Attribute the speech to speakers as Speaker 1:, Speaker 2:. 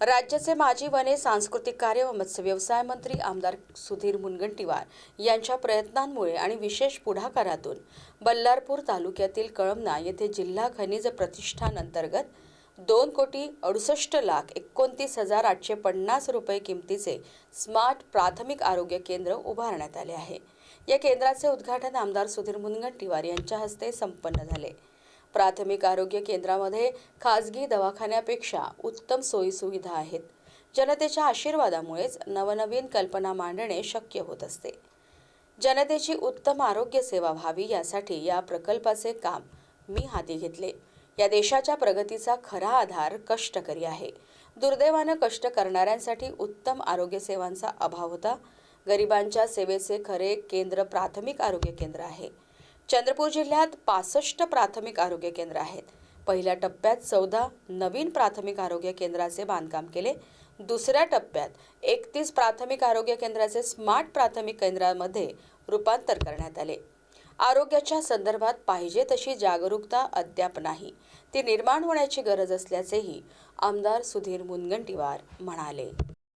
Speaker 1: राज्याचे माजी वने सांस्कृतिक कार्य व मत्स्य व्यवसाय मंत्री आमदार सुधीर मुनगंटीवार यांच्या प्रयत्नांमुळे आणि विशेष पुढाकारातून बल्लारपूर तालुक्यातील कळमना येथे जिल्हा खनिज प्रतिष्ठान अंतर्गत दोन कोटी अडुसष्ट लाख एकोणतीस हजार आठशे पन्नास रुपये किमतीचे स्मार्ट प्राथमिक आरोग्य केंद्र उभारण्यात आले आहे. या केंद्राचे उद्घाटन आमदार सुधीर मुनगंटीवार यांच्या हस्ते संपन्न झाले. प्राथमिक आरोग्य केंद्रामध्ये खाजगी दवाखान्यापेक्षा उत्तम सोयीसुविधा आहेत. जनतेच्या आशीर्वादामुळेच नवनवीन कल्पना मांडणे शक्य होत असते. जनतेची उत्तम आरोग्य सेवा व्हावी यासाठी या प्रकल्पाचे काम मी हाती घेतले. या देशाच्या प्रगतीचा खरा आधार कष्टकरी आहे. दुर्दैवानं कष्ट करणाऱ्यांसाठी उत्तम आरोग्य सेवांचा अभाव होता. गरिबांच्या सेवेचे खरे केंद्र प्राथमिक आरोग्य केंद्र आहे. चंद्रपूर जिल्ह्यात पासष्ट प्राथमिक आरोग्य केंद्र आहेत. पहिल्या टप्प्यात चौदा नवीन प्राथमिक आरोग्य केंद्राचे बांधकाम केले. दुसऱ्या टप्प्यात एकतीस प्राथमिक आरोग्य केंद्राचे स्मार्ट प्राथमिक केंद्रामध्ये रूपांतर करण्यात आले. आरोग्याच्या संदर्भात पाहिजे तशी जागरूकता अद्याप नाही. ती निर्माण होण्याची गरज असल्याचेही आमदार सुधीर मुनगंटीवार म्हणाले.